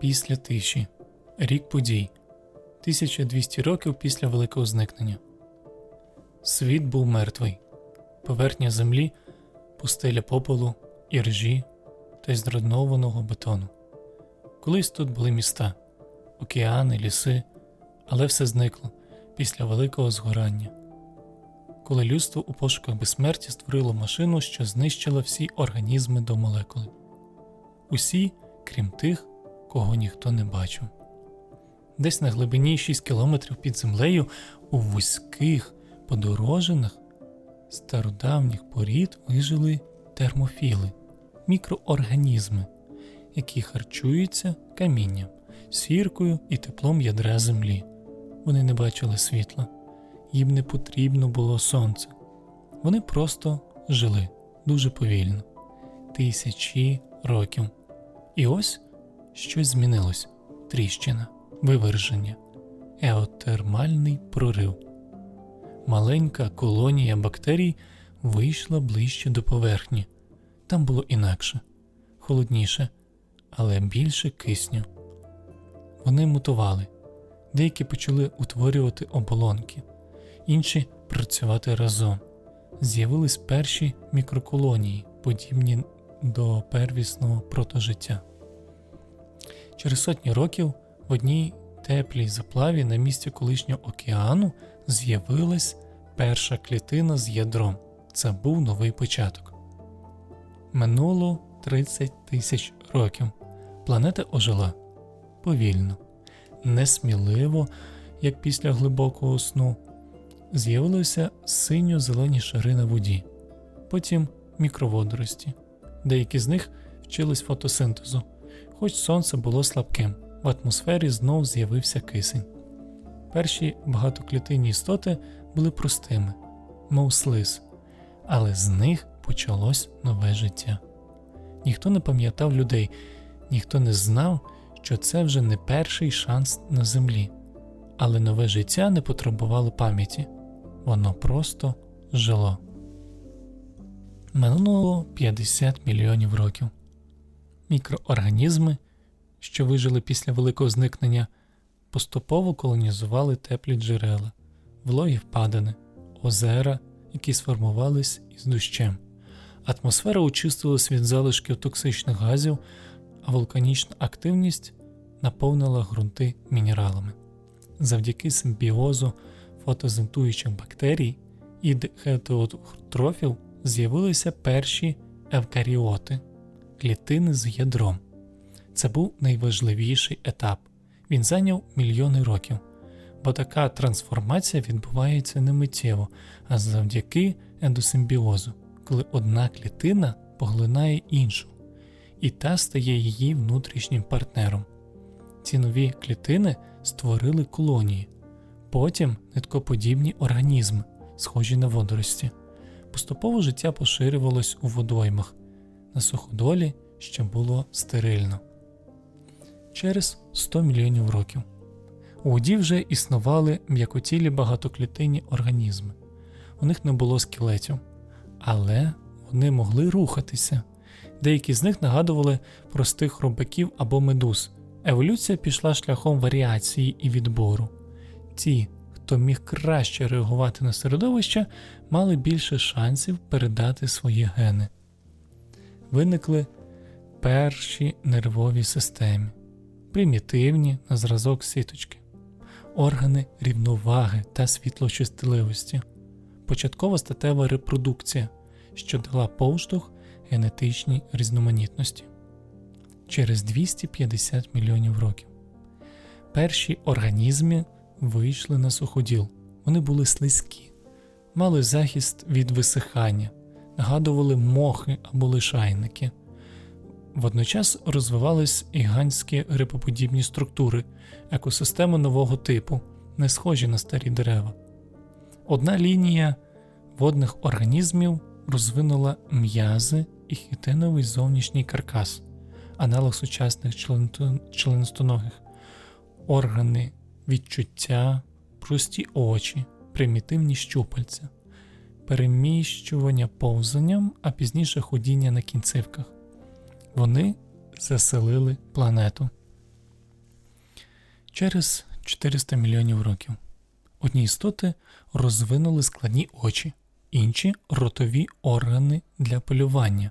Після тиші. Рік подій. 1200 років після Великого зникнення. Світ був мертвий. Поверхня землі, пустеля попелу, іржі та й зруйнованого бетону. Колись тут були міста, океани, ліси, але все зникло після великого згорання. Коли людство у пошуках безсмерті створило машину, що знищила всі організми до молекули. Усі, крім тих, кого ніхто не бачив. Десь на глибині 6 кілометрів під землею у вузьких подорожинах стародавніх порід вижили термофіли, мікроорганізми, які харчуються камінням, сіркою і теплом ядра землі. Вони не бачили світла, їм не потрібно було сонце. Вони просто жили дуже повільно, тисячі років. І ось щось змінилось: тріщина, виверження, еотермальний прорив. Маленька колонія бактерій вийшла ближче до поверхні. Там було інакше, холодніше, але більше кисню. Вони мутували, деякі почали утворювати оболонки, інші працювати разом. З'явились перші мікроколонії, подібні до первісного протожиття. Через сотні років в одній теплій заплаві на місці колишнього океану з'явилась перша клітина з ядром. Це був новий початок. Минуло 30 тисяч років. Планета ожила повільно, несміливо, як після глибокого сну. З'явилися синьо-зелені шари на воді, потім мікроводорості. Деякі з них вчились фотосинтезу, хоч сонце було слабким, в атмосфері знов з'явився кисень. Перші багатоклітинні істоти були простими, мов слиз, але з них почалось нове життя. Ніхто не пам'ятав людей, ніхто не знав, що це вже не перший шанс на землі, але нове життя не потребувало пам'яті, воно просто жило. Минуло 50 мільйонів років. Мікроорганізми, що вижили після великого зникнення, поступово колонізували теплі джерела, вологі впадини, озера, які сформувались із дощем. Атмосфера очистилась від залишків токсичних газів, а вулканічна активність наповнила ґрунти мінералами. Завдяки симбіозу фотозентуючих бактерій і гетеротрофів з'явилися перші евкаріоти клітини з ядром. Це був найважливіший етап. Він зайняв мільйони років, бо така трансформація відбувається не миттєво, а завдяки ендосимбіозу, коли одна клітина поглинає іншу, і та стає її внутрішнім партнером. Ці нові клітини створили колонії, потім ниткоподібні організми, схожі на водорості. Поступово життя поширювалось у водоймах, на суходолі ще було стерильно. Через 100 мільйонів років у воді вже існували м'якотілі багатоклітинні організми. У них не було скелетів, але вони могли рухатися. Деякі з них нагадували простих хробаків або медуз. Еволюція пішла шляхом варіації і відбору. Ті, хто міг краще реагувати на середовище, мали більше шансів передати свої гени. Виникли перші нервові системи, примітивні на зразок сіточки, органи рівноваги та світлочистливості, початкова статева репродукція, що дала поштовх генетичній різноманітності через 250 мільйонів років. Перші організми вийшли на суходіл, вони були слизькі, мали захист від висихання, нагадували мохи або лишайники. Водночас розвивались гігантські грибоподібні структури, екосистеми нового типу, не схожі на старі дерева. Одна лінія водних організмів розвинула м'язи і хітиновий зовнішній каркас, аналог сучасних членистоногих, органи відчуття, прості очі, примітивні щупальця, переміщування повзанням, а пізніше ходіння на кінцівках. Вони заселили планету. через 400 мільйонів років. Одні істоти розвинули складні очі, інші ротові органи для полювання.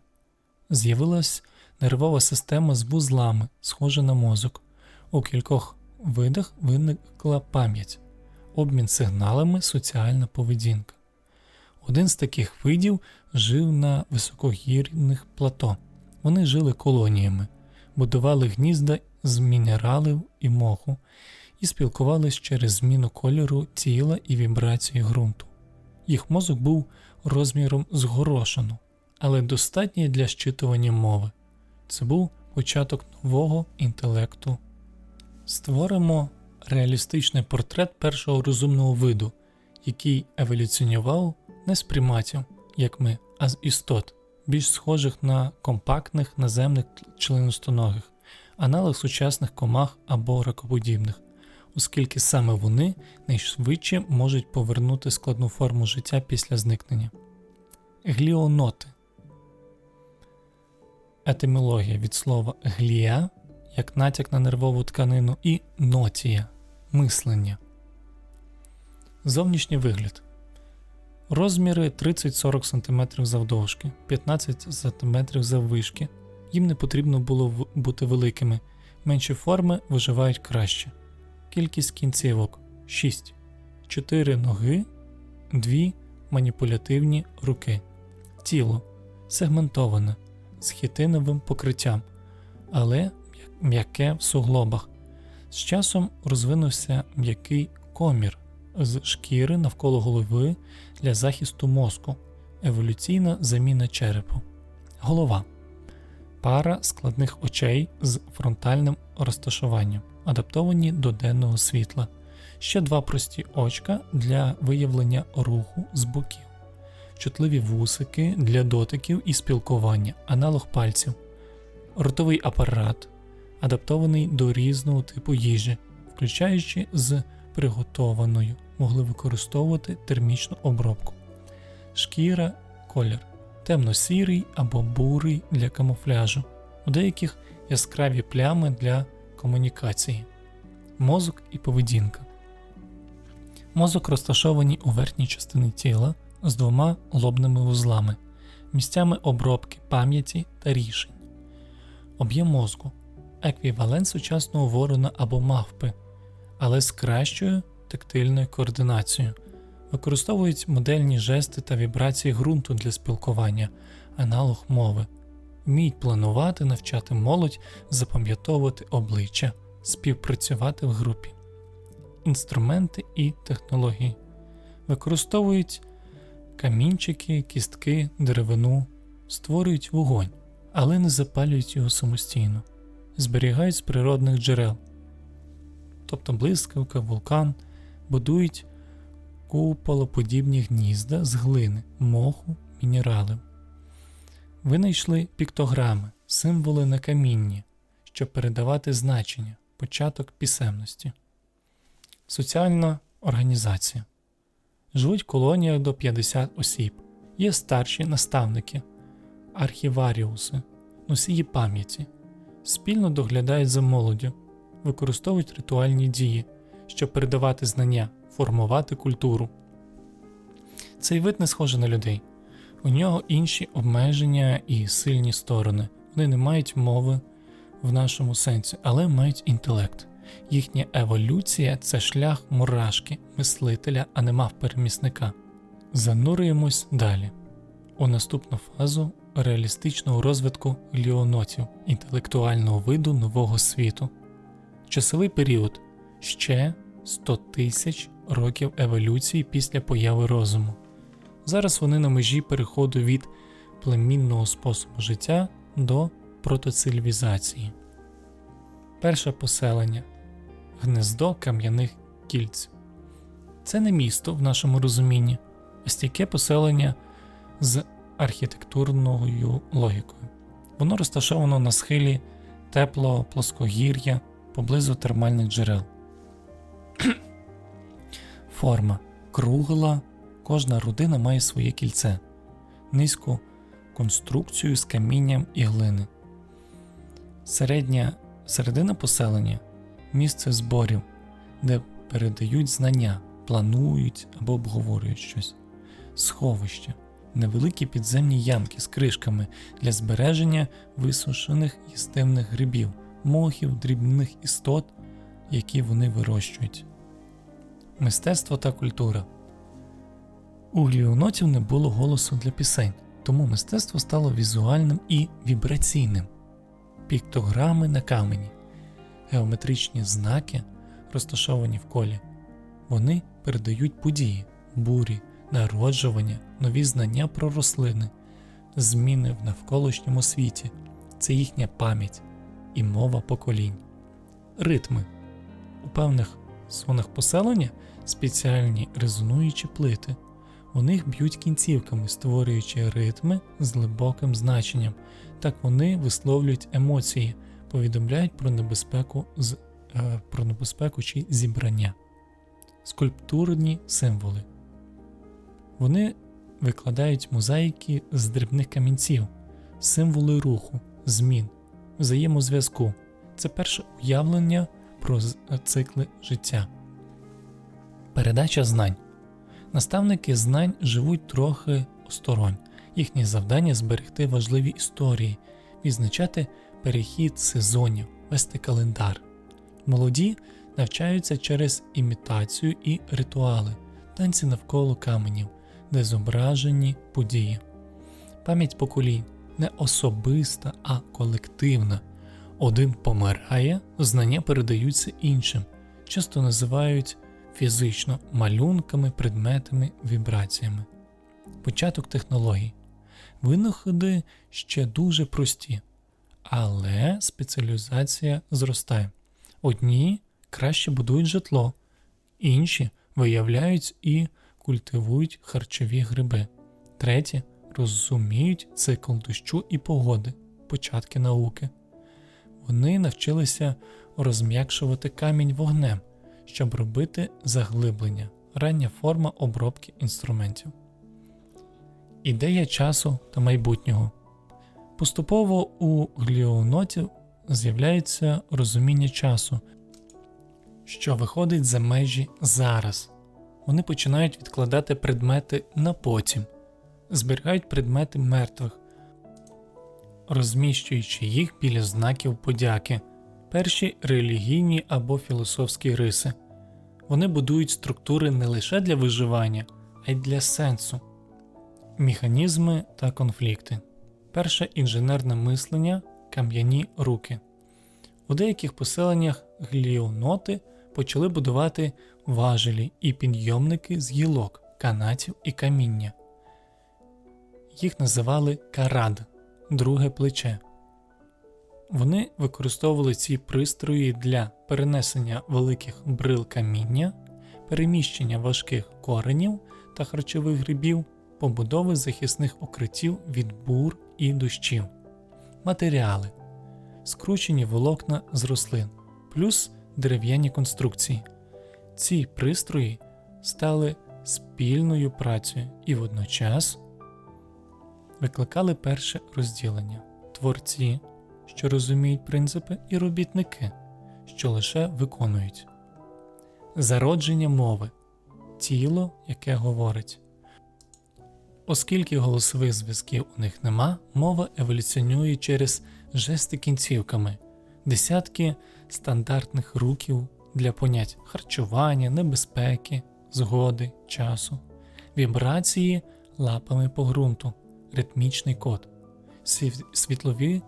З'явилась нервова система з вузлами, схожа на мозок. У кількох видах виникла пам'ять, обмін сигналами, соціальна поведінка. Один з таких видів жив на високогірних плато. Вони жили колоніями, будували гнізда з мінералів і моху і спілкувались через зміну кольору тіла і вібрації ґрунту. Їх мозок був розміром з горошину, але достатній для щитування мови. Це був початок нового інтелекту. Створимо реалістичний портрет першого розумного виду, який еволюціонував не з приматів, як ми, а з істот, більш схожих на компактних наземних членостоногих, аналог сучасних комах або ракоподібних, оскільки саме вони найшвидше можуть повернути складну форму життя після зникнення. Гліоноти Етимологія від слова глія як натяк на нервову тканину, і нотія мислення. Зовнішній вигляд. Розміри 30-40 см завдовжки, 15 см заввишки. Їм не потрібно було бути великими. Менші форми виживають краще. Кількість кінцівок 6. 4 ноги, 2 маніпулятивні руки. Тіло сегментоване з хітиновим покриттям, але м'яке в суглобах. З часом розвинувся м'який комір з шкіри навколо голови для захисту мозку, еволюційна заміна черепу. Голова пара складних очей з фронтальним розташуванням, адаптовані до денного світла. Ще два прості очка для виявлення руху з боків, чутливі вусики для дотиків і спілкування, аналог пальців, ротовий апарат, адаптований до різного типу їжі, включаючи з приготованою, могли використовувати термічну обробку. Шкіра, колір темно-сірий або бурий для камуфляжу, у деяких яскраві плями для комунікації, мозок і поведінка. Мозок розташований у верхній частині тіла з двома лобними вузлами, місцями обробки пам'яті та рішень. Об'єм мозку еквівалент сучасного ворона або мавпи, але з кращою тактильною координацією. Використовують модельні жести та вібрації ґрунту для спілкування, аналог мови, вміють планувати, навчати молодь, запам'ятовувати обличчя, співпрацювати в групі, інструменти і технології. Використовують камінчики, кістки, деревину, створюють вогонь, але не запалюють його самостійно, зберігають з природних джерел, тобто блискавка, вулкан, будують куполоподібні гнізда з глини, моху, мінералів. Винайшли піктограми, символи на камінні, щоб передавати значення, початок писемності. Соціальна організація. Живуть в колоніях до 50 осіб. Є старші наставники, архіваріуси, носії пам'яті, спільно доглядають за молоддю, використовують ритуальні дії, щоб передавати знання, формувати культуру. Цей вид не схожий на людей. У нього інші обмеження і сильні сторони. Вони не мають мови в нашому сенсі, але мають інтелект. Їхня еволюція це шлях мурашки, мислителя, а не мавперемісника. Занурюємось далі у наступну фазу реалістичного розвитку ліонотів, інтелектуального виду нового світу. Часовий період ще 100 тисяч років еволюції після появи розуму. Зараз вони на межі переходу від племінного способу життя до протоцивілізації. Перше поселення гнездо кам'яних кільць. Це не місто в нашому розумінні, а стійке поселення з архітектурною логікою. Воно розташовано на схилі теплого плоскогір'я поблизу термальних джерел. Форма кругла, кожна родина має своє кільце, низьку конструкцію з камінням і глини. Середня середина поселення місце зборів, де передають знання, планують або обговорюють щось. Сховище невеликі підземні ямки з кришками для збереження висушених їстивних грибів, мохів, дрібних істот, які вони вирощують. Мистецтво та культура. У гліонотів не було голосу для пісень, тому мистецтво стало візуальним і вібраційним. Піктограми на камені, геометричні знаки, розташовані в колі, вони передають події, бурі, народжування, нові знання про рослини, зміни в навколишньому світі, це їхня пам'ять і мова поколінь. Ритми у певних зонах поселення спеціальні резонуючі плити. У них б'ють кінцівками, створюючи ритми з глибоким значенням. Так вони висловлюють емоції, повідомляють про небезпеку з, е, про небезпеку чи зібрання. Скульптурні символи. Вони викладають мозаїки з дрібних камінців, символи руху, змін, взаємозв'язку. Це перше уявлення про цикли життя. Передача знань. Наставники знань живуть трохи осторонь. Їхнє завдання зберегти важливі історії, відзначати перехід сезонів, вести календар. Молоді навчаються через імітацію і ритуали, танці навколо каменів, де зображені події. Пам'ять поколінь не особиста, а колективна. Один помирає, знання передаються іншим, часто називають фізично малюнками, предметами, вібраціями. Початок технологій. Винаходи ще дуже прості, але спеціалізація зростає. Одні краще будують житло, інші виявляють і культивують харчові гриби, треті розуміють цикл дощу і погоди, початки науки. Вони навчилися розм'якшувати камінь вогнем, щоб робити заглиблення, рання форма обробки інструментів. Ідея часу та майбутнього. Поступово у гліонотів з'являється розуміння часу, що виходить за межі зараз. Вони починають відкладати предмети на потім, зберігають предмети мертвих, розміщуючи їх біля знаків подяки, перші релігійні або філософські риси. Вони будують структури не лише для виживання, а й для сенсу, механізми та конфлікти. Перше інженерне мислення кам'яні руки. У деяких поселеннях гліоноти почали будувати важелі і підйомники з гілок, канатів і каміння. Їх називали карад друге плече. Вони використовували ці пристрої для перенесення великих брил каміння, переміщення важких коренів та харчових грибів, побудови захисних укриттів від бур і дощів, матеріали, скручені волокна з рослин, плюс дерев'яні конструкції. Ці пристрої стали спільною працею і водночас викликали перше розділення. Творці, що розуміють принципи, і робітники, що лише виконують. Зародження мови. Тіло, яке говорить. Оскільки голосових зв'язків у них нема, мова еволюціонує через жести кінцівками, десятки стандартних руків для понять харчування, небезпеки, згоди, часу, вібрації лапами по ґрунту, ритмічний код, світлові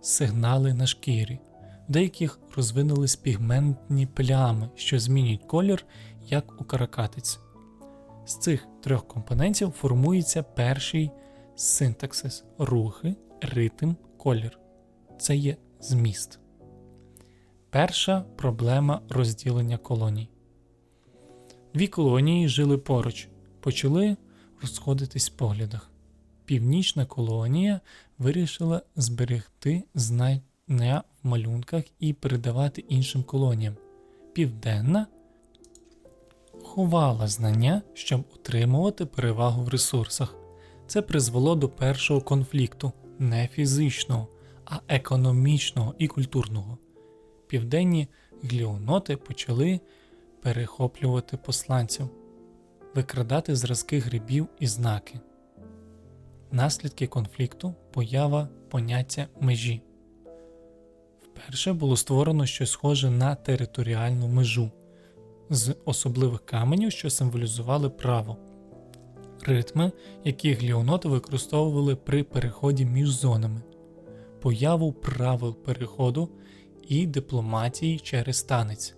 сигнали на шкірі. В деяких розвинулись пігментні плями, що змінюють колір, як у каракатиць. З цих трьох компонентів формується перший синтаксис рухи, ритм, колір. Це є зміст. Перша проблема розділення колоній. Дві колонії жили поруч, почали розходитись в поглядах. Північна колонія вирішила зберегти знання в малюнках і передавати іншим колоніям. Південна ховала знання, щоб утримувати перевагу в ресурсах. Це призвело до першого конфлікту не фізичного, а економічного і культурного. Південні гліоноти почали перехоплювати посланців, викрадати зразки грибів і знаки. Наслідки конфлікту поява поняття межі. Вперше було створено щось схоже на територіальну межу з особливих каменів, що символізували право, ритми, які гліоноти використовували при переході між зонами, появу правил переходу і дипломатії через танець.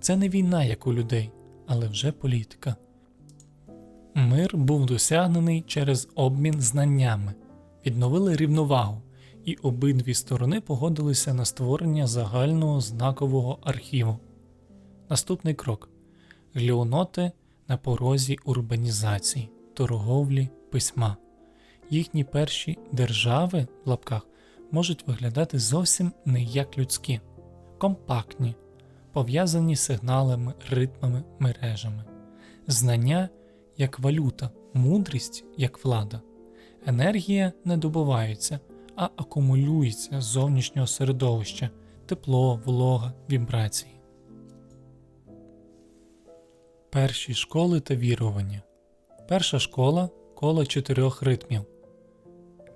Це не війна, як у людей, але вже політика. Мир був досягнений через обмін знаннями, відновили рівновагу, і обидві сторони погодилися на створення загального знакового архіву. Наступний крок гліоноти на порозі урбанізації, торговлі, письма. Їхні перші держави в лапках можуть виглядати зовсім не як людські, компактні, пов'язані сигналами, ритмами, мережами, знання як валюта, мудрість як влада. Енергія не добувається, а акумулюється з зовнішнього середовища, тепло, волога, вібрації. Перші школи та вірування. Перша школа коло чотирьох ритмів.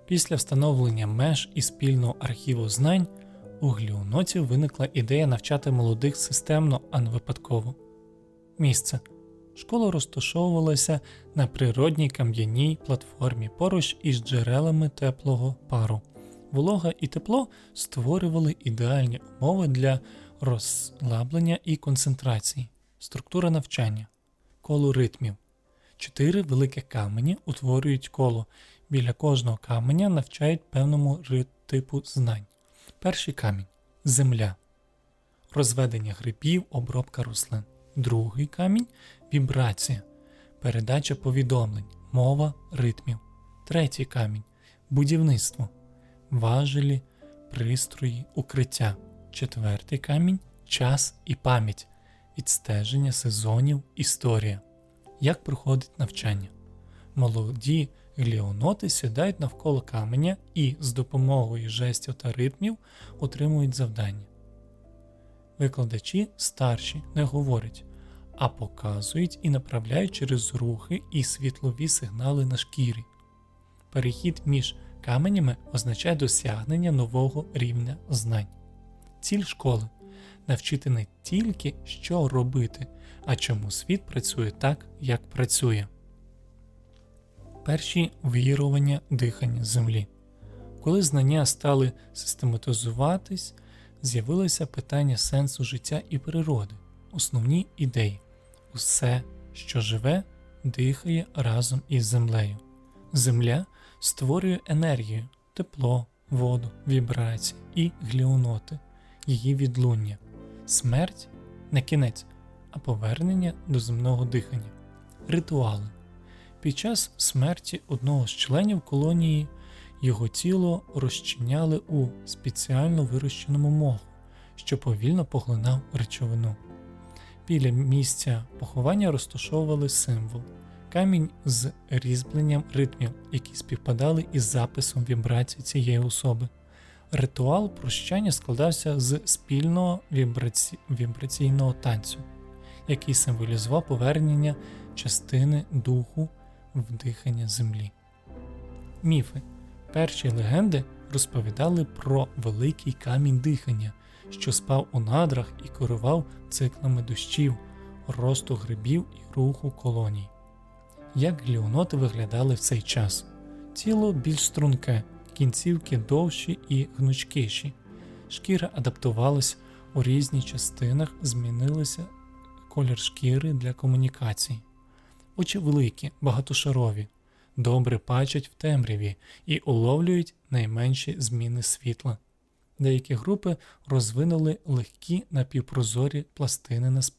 Після встановлення меж і спільного архіву знань у гліонотів виникла ідея навчати молодих системно, а не випадково. Місце. Школа розташовувалася на природній кам'яній платформі поруч із джерелами теплого пару. Волога і тепло створювали ідеальні умови для розслаблення і концентрації, структура навчання, коло ритмів. Чотири великі камені утворюють коло. Біля кожного каменя навчають певному типу знань. Перший камінь земля, розведення грибів, обробка рослин. Другий камінь вібрація, передача повідомлень, мова ритмів. Третій камінь будівництво, важелі, пристрої, укриття. Четвертий камінь час і пам'ять, відстеження сезонів, історія. Як проходить навчання? Молоді гліоноти сідають навколо каменя і з допомогою жестів та ритмів отримують завдання. Викладачі старші не говорять, а показують і направляють через рухи і світлові сигнали на шкірі. Перехід між каменями означає досягнення нового рівня знань. Ціль школи навчити не тільки, що робити, а чому світ працює так, як працює. Перші вірування дихання землі. Коли знання стали систематизуватись, з'явилося питання сенсу життя і природи, основні ідеї. Усе, що живе, дихає разом із землею. Земля створює енергію, тепло, воду, вібрації і гліоноти, її відлуння. Смерть не кінець, а повернення до земного дихання. Ритуали. Під час смерті одного з членів колонії його тіло розчиняли у спеціально вирощеному моху, що повільно поглинав речовину. Біля місця поховання розташовували символ камінь з різьбленням ритмів, які співпадали із записом вібрацій цієї особи. Ритуал прощання складався з спільного вібраці... вібраційного танцю, який символізував повернення частини духу вдихання землі. Міфи. Перші легенди розповідали про великий камінь дихання, що спав у надрах і керував циклами дощів, росту грибів і руху колоній. Як гліоноти виглядали в цей час? Тіло більш струнке, кінцівки довші і гнучкіші. Шкіра адаптувалась у різні частинах, змінилися колір шкіри для комунікацій. Очі великі, багатошарові, добре бачать в темряві і уловлюють найменші зміни світла. Деякі групи розвинули легкі напівпрозорі пластини на, сп-